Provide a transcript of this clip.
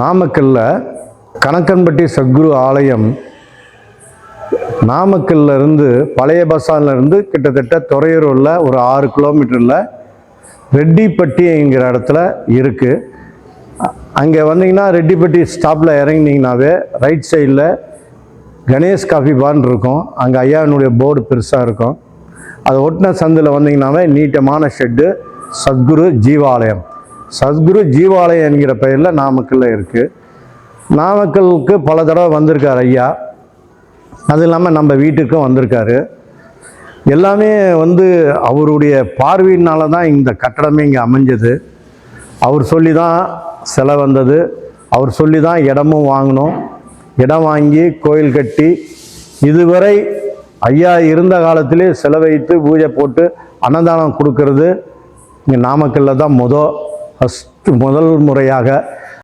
நாமக்கல்ல கணக்கன்பட்டி சத்குரு ஆலயம் நாமக்கல்ல இருந்து பழைய பஸ் இருந்து கிட்டத்தட்ட துறையூரில் ஒரு ஆறு கிலோமீட்டரில் ரெட்டிப்பட்டி என்கிற இடத்துல இருக்குது அங்கே வந்தீங்கன்னா ரெட்டிப்பட்டி ஸ்டாப்பில் இறங்கினீங்கனாவே ரைட் சைடில் கணேஷ் காஃபி பான் இருக்கும். அங்கே ஐயாவினுடைய போர்டு பெருசாக இருக்கும். அது ஒட்டின சந்தில் வந்தீங்கன்னாவே நீட்டமான ஷெட்டு சத்குரு ஜீவாலயம். சத்குரு ஜீவாலயம் என்கிற பெயரில் நாமக்கல்ல இருக்குது நாமக்கலுக்கு பல தடவை வந்திருக்கார் ஐயா. அது இல்லாமல் நம்ம வீட்டுக்கும் வந்திருக்காரு. எல்லாமே வந்து அவருடைய பார்வையினால தான் இந்த கட்டடமே இங்கே அமைஞ்சது. அவர் சொல்லி தான் சிலை வந்தது. அவர் சொல்லி தான் இடமும் வாங்கினோம். இடம் வாங்கி கோயில் கட்டி இதுவரை ஐயா இருந்த காலத்திலே சிலை வைத்து பூஜை போட்டு அன்னதானம் கொடுக்கறது. இங்கே நாமக்கல்ல தான் மொதல். ஃபஸ்ட்டு முதல் முறையாக